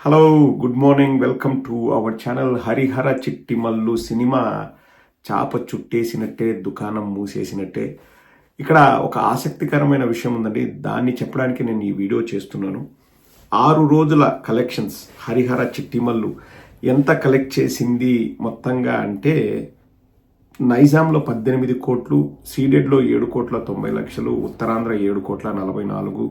Hello good morning welcome to our channel Harihara Chittimallu cinema చాప చుట్టేసినట్టే దుకాణం మూసేసినట్టే. ఇక్కడ ఒక ఆసక్తికరమైన విషయం ఉందండి. దాన్ని చెప్పడానికి నేను ఈ వీడియో చేస్తున్నాను. ఆరు రోజుల కలెక్షన్స్ హరిహర చిట్టిమల్లు ఎంత కలెక్ట్ చేసింది మొత్తంగా అంటే నైజాంలో పద్దెనిమిది కోట్లు సీడెడ్లో ఏడు కోట్ల తొంభై లక్షలు ఉత్తరాంధ్ర ఏడు కోట్ల నలభై నాలుగు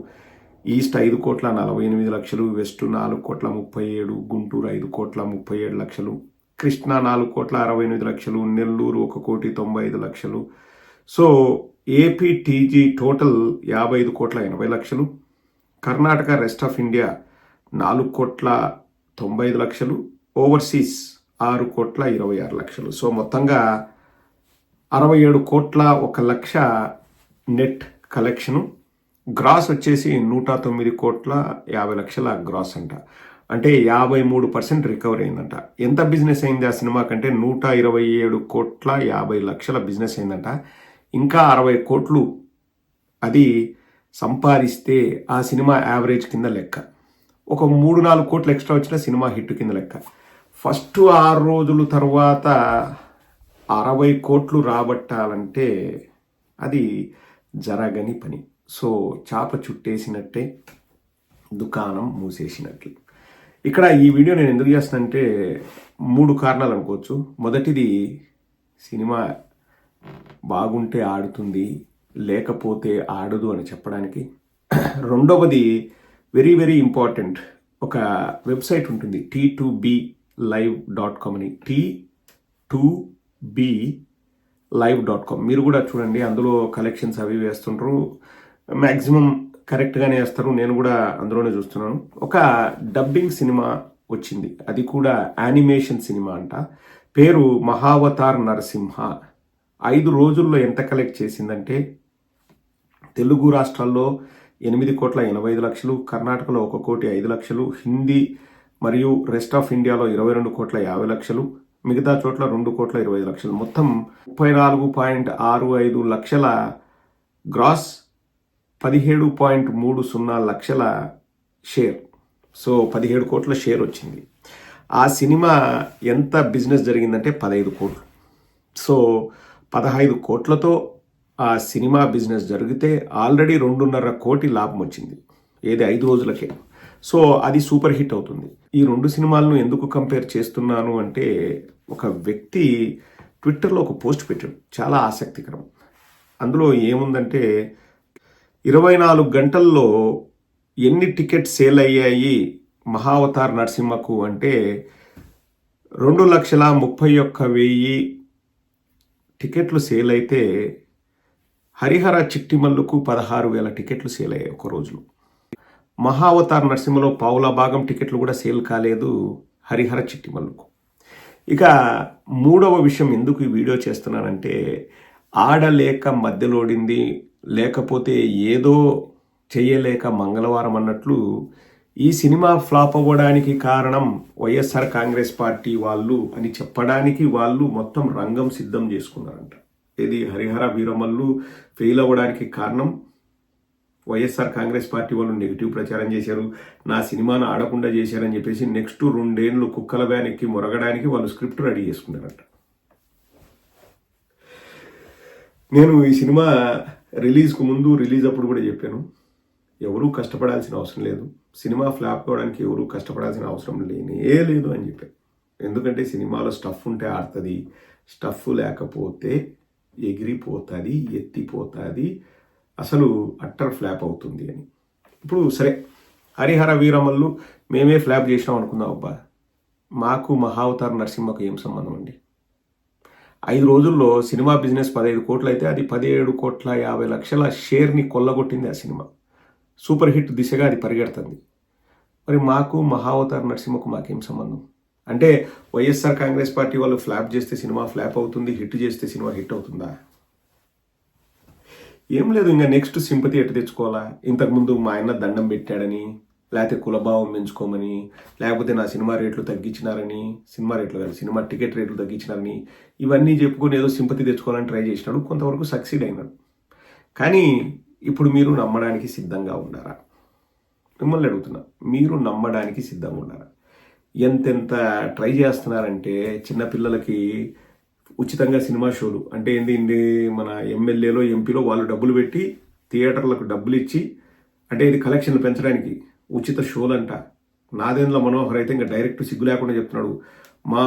ఈస్ట్ ఐదు కోట్ల నలభై ఎనిమిది లక్షలు వెస్ట్ నాలుగు కోట్ల ముప్పై ఏడు గుంటూరు ఐదు కోట్ల ముప్పై ఏడు లక్షలు కృష్ణా నాలుగు కోట్ల అరవై ఎనిమిది లక్షలు నెల్లూరు ఒక కోటి తొంభై ఐదు లక్షలు. సో ఏపీటీజీ టోటల్ యాభై ఐదు కోట్ల ఎనభై లక్షలు. కర్ణాటక రెస్ట్ ఆఫ్ ఇండియా నాలుగు కోట్ల తొంభై ఐదు లక్షలు. ఓవర్సీస్ ఆరు కోట్ల ఇరవై ఆరు లక్షలు. సో మొత్తంగా అరవై ఏడు కోట్ల ఒక లక్ష నెట్ కలెక్షను గ్రాస్ వచ్చేసి నూట తొమ్మిది కోట్ల యాభై లక్షల గ్రాస్ అంట. అంటే యాభై మూడు పర్సెంట్ రికవర్ అయిందంట. ఎంత బిజినెస్ అయింది ఆ సినిమా కంటే నూట ఇరవై ఏడు కోట్ల యాభై లక్షల బిజినెస్ అయిందంట. ఇంకా అరవై కోట్లు అది సంపాదిస్తే ఆ సినిమా యావరేజ్ కింద లెక్క. ఒక మూడు నాలుగు కోట్లు ఎక్స్ట్రా వచ్చిన సినిమా హిట్ కింద లెక్క. ఫస్ట్ ఆరు రోజుల తర్వాత అరవై కోట్లు రాబట్టాలంటే అది జరగని పని. సో చేప చుట్టేసినట్టే దుకాణం మూసేసినట్లు. ఇక్కడ ఈ వీడియో నేను ఎందుకు చేస్తానంటే మూడు కారణాలు అనుకోవచ్చు. మొదటిది సినిమా బాగుంటే ఆడుతుంది లేకపోతే ఆడదు అని చెప్పడానికి. రెండవది వెరీ వెరీ ఇంపార్టెంట్ ఒక వెబ్సైట్ ఉంటుంది T two B live dot com అని T two B live dot com. మీరు కూడా చూడండి అందులో కలెక్షన్స్ అవి వేస్తుంటారు. మ్యాక్సిమం కరెక్ట్గానే వేస్తారు. నేను కూడా అందులోనే చూస్తున్నాను. ఒక డబ్బింగ్ సినిమా వచ్చింది. అది కూడా యానిమేషన్ సినిమా అంట. పేరు మహావతార్ నరసింహ. ఐదు రోజుల్లో ఎంత కలెక్ట్ చేసిందంటే తెలుగు రాష్ట్రాల్లో ఎనిమిది కోట్ల ఎనభై ఐదు లక్షలు కర్ణాటకలో ఒక కోటి ఐదు లక్షలు హిందీ మరియు రెస్ట్ ఆఫ్ ఇండియాలో ఇరవై రెండు కోట్ల యాభై లక్షలు మిగతా చోట్ల రెండు కోట్ల ఇరవై ఐదు లక్షలు. మొత్తం ముప్పై నాలుగు పాయింట్ ఆరు ఐదు లక్షల గ్రాస్ పదిహేడు పాయింట్ మూడు సున్నా లక్షల షేర్. సో పదిహేడు కోట్ల షేర్ వచ్చింది. ఆ సినిమా ఎంత బిజినెస్ జరిగిందంటే పదహైదు కోట్లు. సో పదహైదు కోట్లతో ఆ సినిమా బిజినెస్ జరిగితే ఆల్రెడీ రెండున్నర కోటి లాభం వచ్చింది. ఏది ఐదు రోజులకే. సో అది సూపర్ హిట్ అవుతుంది. ఈ రెండు సినిమాలను ఎందుకు కంపేర్ చేస్తున్నాను అంటే ఒక వ్యక్తి ట్విట్టర్లో ఒక పోస్ట్ పెట్టాడు. చాలా ఆసక్తికరం. అందులో ఏముందంటే ఇరవై నాలుగు గంటల్లో ఎన్ని టికెట్ సేల్ అయ్యాయి మహావతార్ నరసింహకు అంటే రెండు లక్షల ముప్పై ఒక్క వెయ్యి టికెట్లు సేల్ అయితే హరిహర చిట్టిమల్లుకు పదహారు వేల టికెట్లు సేల్ అయ్యాయి ఒక రోజులో. మహావతార్ నరసింహలో పావుల భాగం టికెట్లు కూడా సేల్ కాలేదు హరిహర చిట్టిమల్లుకు. ఇక మూడవ విషయం ఎందుకు ఈ వీడియో చేస్తున్నానంటే ఆడలేక మధ్యలోడింది లేకపోతే ఏదో చేయలేక మంగళవారం అన్నట్లు ఈ సినిమా ఫ్లాప్ అవ్వడానికి కారణం వైఎస్ఆర్ కాంగ్రెస్ పార్టీ వాళ్ళు అని చెప్పడానికి వాళ్ళు మొత్తం రంగం సిద్ధం చేసుకున్నారంట. ఇది హరిహర వీరమల్లు ఫెయిల్ అవ్వడానికి కారణం? వైఎస్ఆర్ కాంగ్రెస్ పార్టీ వాళ్ళు నెగిటివ్ ప్రచారం చేశారు. నా సినిమాను ఆడకుండా చేశారని చెప్పేసి నెక్స్ట్ రెండేళ్ళు కుక్కల వ్యానికి ఎక్కి మొరగడానికి వాళ్ళు స్క్రిప్ట్ రెడీ చేసుకున్నారంట. నేను ఈ సినిమా రిలీజ్కు ముందు రిలీజ్ అప్పుడు కూడా చెప్పాను. ఎవరూ కష్టపడాల్సిన అవసరం లేదు. సినిమా ఫ్లాప్ కావడానికి ఎవరూ కష్టపడాల్సిన అవసరం లేనే లేదు అని చెప్పాను. ఎందుకంటే సినిమాలో స్టఫ్ ఉంటే ఆడుతుంది స్టఫ్ లేకపోతే ఎగిరిపోతుంది ఎత్తిపోతుంది అసలు అట్టర్ ఫ్లాప్ అవుతుంది అని. ఇప్పుడు సరే హరిహర వీరమల్లు మేమే ఫ్లాప్ చేసినాం అనుకుందాం అబ్బా. మాకు మహావతార నరసింహకు ఏం సంబంధం అండి? ఐదు రోజుల్లో సినిమా బిజినెస్ పదహైదు కోట్లు అయితే అది పదిహేడు కోట్ల యాభై లక్షల షేర్ని కొల్లగొట్టింది ఆ సినిమా. సూపర్ హిట్ దిశగా అది పరిగెడుతుంది. మరి మాకు మహావతార్ నరసింహకు మాకేం సంబంధం? అంటే వైఎస్ఆర్ కాంగ్రెస్ పార్టీ వాళ్ళు ఫ్లాప్ చేస్తే సినిమా ఫ్లాప్ అవుతుంది హిట్ చేస్తే సినిమా హిట్ అవుతుందా? ఏం లేదు ఇంకా నెక్స్ట్ సింపతి ఎట్టు తెచ్చుకోవాలా? ఇంతకుముందు మా ఆయన దండం పెట్టాడని లేకపోతే కులభావం పెంచుకోమని లేకపోతే నా సినిమా రేట్లు తగ్గించినారని సినిమా రేట్లు కాదు సినిమా టికెట్ రేట్లు తగ్గించినారని ఇవన్నీ చెప్పుకొని ఏదో సింపతి తెచ్చుకోవాలని ట్రై చేసినాడు. కొంతవరకు సక్సీడ్ అయినాడు. కానీ ఇప్పుడు మీరు నమ్మడానికి సిద్ధంగా ఉన్నారా? మిమ్మల్ని అడుగుతున్నా. మీరు నమ్మడానికి సిద్ధంగా ఉన్నారా? ఎంతెంత ట్రై చేస్తున్నారంటే చిన్నపిల్లలకి ఉచితంగా సినిమా షోలు అంటే ఏంది మన ఎమ్మెల్యేలో ఎంపీలో వాళ్ళు డబ్బులు పెట్టి థియేటర్లకు డబ్బులు ఇచ్చి అంటే ఇది కలెక్షన్లు పెంచడానికి ఉచిత షోలు అంట నాదేంద్ర మనోహర్ అయితే ఇంకా డైరెక్ట్ సిగ్గు లేకుండా చెప్తున్నాడు. మా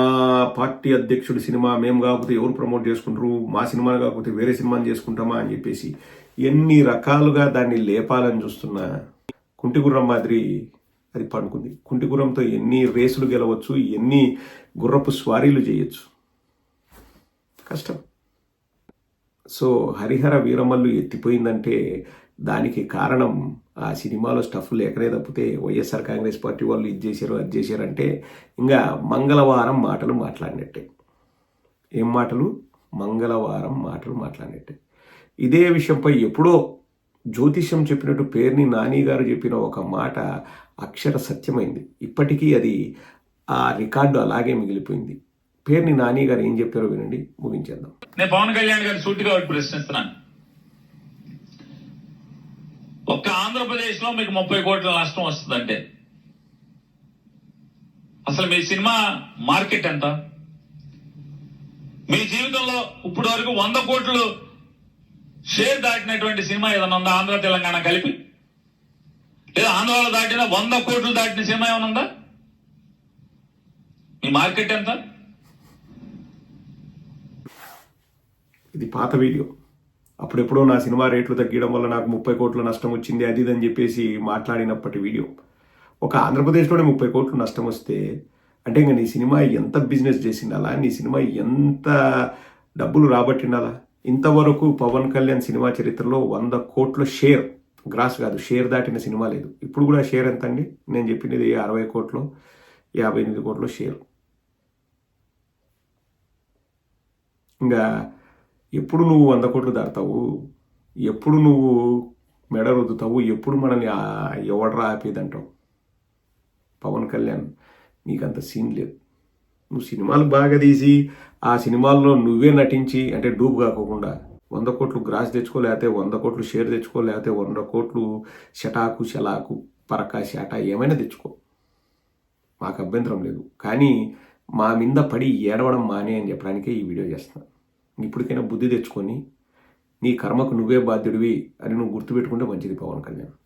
పార్టీ అధ్యక్షుడి సినిమా మేము కాకపోతే ఎవరు ప్రమోట్ చేసుకుంటారు? మా సినిమాని కాకపోతే వేరే సినిమాని చేసుకుంటామా అని చెప్పేసి ఎన్ని రకాలుగా దాన్ని లేపాలని చూస్తున్నా. కుంటిగుర్రం మాదిరి అది పండుకుంది. కుంటిగుర్రంతో ఎన్ని రేసులు గెలవచ్చు ఎన్ని గుర్రపు స్వారీలు చేయొచ్చు? కష్టం. సో హరిహర వీరమల్లు ఎత్తిపోయిందంటే దానికి కారణం ఆ సినిమాలో స్టఫ్ లేకనే తప్పితే వైఎస్ఆర్ కాంగ్రెస్ పార్టీ వాళ్ళు ఇది చేశారు అది చేశారంటే ఇంకా మంగళవారం మాటలు మాట్లాడినట్టే. ఏం మాటలు? మంగళవారం మాటలు మాట్లాడినట్టే. ఇదే విషయంపై ఎప్పుడో జ్యోతిష్యం చెప్పినట్టు పేరుని నాని గారు చెప్పిన ఒక మాట అక్షర సత్యమైంది. ఇప్పటికీ అది ఆ రికార్డు అలాగే మిగిలిపోయింది. పేరుని నాని గారు ఏం చెప్పారో వినండి ముగించేద్దాం. నేను పవన్ కళ్యాణ్ గారు సూటిగా ప్రశ్నిస్తున్నాను ఒక్క ఆంధ్రప్రదేశ్లో మీకు ముప్పై కోట్ల నష్టం వస్తుందంటే. అసలు మీ సినిమా మార్కెట్ ఎంత? మీ జీవితంలో ఇప్పటి వరకు వంద కోట్లు షేర్ దాటినటువంటి సినిమా ఏదైనా ఉందా? ఆంధ్ర తెలంగాణ కలిపి? లేదా ఆంధ్రాలో దాటిన వంద కోట్లు దాటిన సినిమా ఏమైనా ఉందా? మీ మార్కెట్ ఎంత? ఇది పాత వీడియో. అప్పుడెప్పుడో నా సినిమా రేట్లు తగ్గడం వల్ల నాకు ముప్పై కోట్ల నష్టం వచ్చింది అది ఇది అని చెప్పేసి మాట్లాడినప్పటి వీడియో. ఒక ఆంధ్రప్రదేశ్లోనే ముప్పై కోట్లు నష్టం వస్తే అంటే ఇంకా నీ సినిమా ఎంత బిజినెస్ చేసిండాలా? నీ సినిమా ఎంత డబ్బులు రాబట్టిండాలా? ఇంతవరకు పవన్ కళ్యాణ్ సినిమా చరిత్రలో వంద కోట్ల షేర్ గ్రాస్ కాదు షేర్ దాటిన సినిమా లేదు. ఇప్పుడు కూడా షేర్ ఎంత అండి నేను చెప్పినది అరవై కోట్లు యాభై ఎనిమిది కోట్ల షేర్. ఇంకా ఎప్పుడు నువ్వు వంద కోట్లు దాడతావు ఎప్పుడు నువ్వు మెడ రుద్దుతావు? ఎప్పుడు మనల్ని ఎవడరా ఆపేదంటావు? పవన్ కళ్యాణ్ నీకంత సీన్ లేదు. నువ్వు సినిమాలు బాగా తీసి ఆ సినిమాల్లో నువ్వే నటించి అంటే డూబ్ కాకోకుండా వంద కోట్లు గ్రాస్ తెచ్చుకోలేకపోతే వంద కోట్లు షేర్ తెచ్చుకోలేకపోతే వంద కోట్లు షటాకు షలాకు పరక షట ఏమైనా తెచ్చుకో. మాకు అభ్యంతరం లేదు. కానీ మా మీద పడి ఏడవడం మానే అని చెప్పడానికే ఈ వీడియో చేస్తున్నాను ఇప్పటికైనా బుద్ధి తెచ్చుకొని నీ కర్మకు నువ్వే బాధ్యుడివి అని నువ్వు గుర్తుపెట్టుకుంటే మంచిది పవన్ కళ్యాణ్.